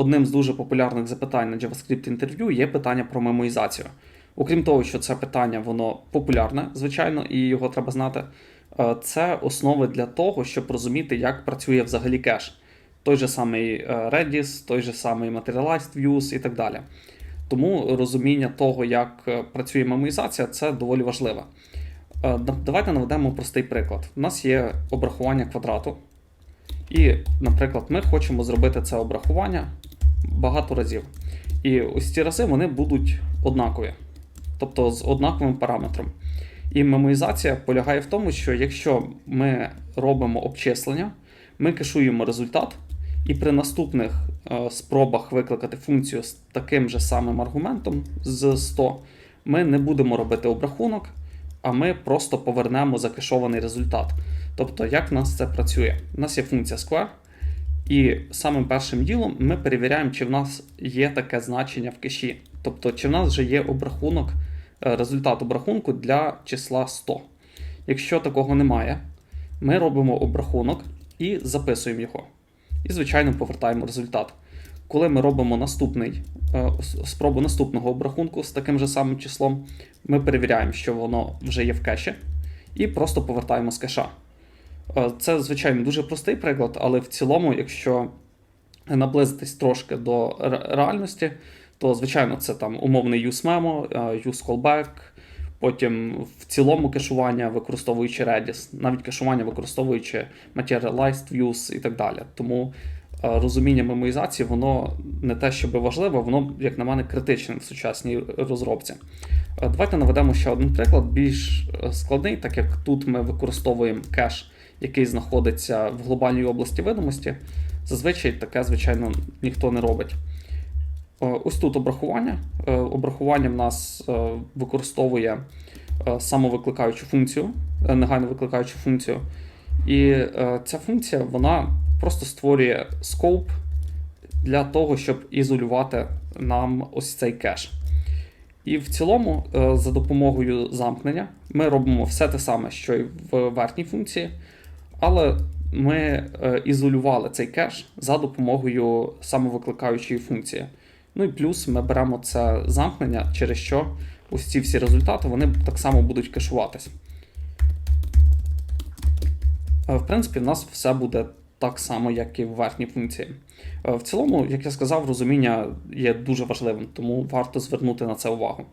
Одним з дуже популярних запитань на JavaScript інтерв'ю є питання про мемоїзацію. Окрім того, що це питання воно популярне, звичайно, і його треба знати. е, Це основи для того, щоб розуміти, як працює взагалі кеш. Той же самий е, Redis, той же самий Materialized Views і так далі. Тому розуміння того, як е, працює мемоїзація, це доволі важливо. Е, Давайте наведемо простий приклад. У нас є обрахування квадрату. І, наприклад, ми хочемо зробити це обрахування багато разів. І ось ці рази вони будуть однакові, тобто з однаковим параметром. І мемоїзація полягає в тому, що якщо ми робимо обчислення, ми кешуємо результат, і при наступних е, спробах викликати функцію з таким же самим аргументом з 100, ми не будемо робити обрахунок, а ми просто повернемо закешований результат. Тобто, як в нас це працює? У нас є функція square, і самим першим ділом ми перевіряємо, чи в нас є таке значення в кеші. Тобто, чи в нас вже є обрахунок, е, результат обрахунку для числа 100. Якщо такого немає, ми робимо обрахунок і записуємо його. І, звичайно, повертаємо результат. Коли ми робимо наступний, е, спробу наступного обрахунку з таким же самим числом, ми перевіряємо, що воно вже є в кеші, і просто повертаємо з кеша. Е, Це, звичайно, дуже простий приклад, але в цілому, якщо наблизитись трошки до реальності, то, звичайно, це там умовний use memo, е, use callback, потім в цілому кешування, використовуючи Redis, навіть кешування використовуючи Materialized Views і так далі. Тому е, розуміння мемоїзації, воно не те, щоб важливе, воно, як на мене, критичне в сучасній розробці. Давайте наведемо ще один приклад, більш складний, так як тут ми використовуємо кеш, який знаходиться в глобальній області видимості. Зазвичай таке, звичайно, ніхто не робить. Е, Ось тут обрахування. Е, Обрахування в нас е, використовує самовикликаючу функцію, негайно викликаючу функцію. І ця функція вона просто створює скоп для того, щоб ізолювати нам ось цей кеш. І в цілому, за допомогою замкнення, ми робимо все те саме, що й в верхній функції, але ми е, ізолювали цей кеш за допомогою самовикликаючої функції. Ну і плюс ми беремо це замкнення, через що ось ці всі результати вони так само будуть кешуватись. Е, В принципі, в нас все буде так само, як і в верхній функції. Е, В цілому, як я сказав, розуміння є дуже важливим, тому варто звернути на це увагу.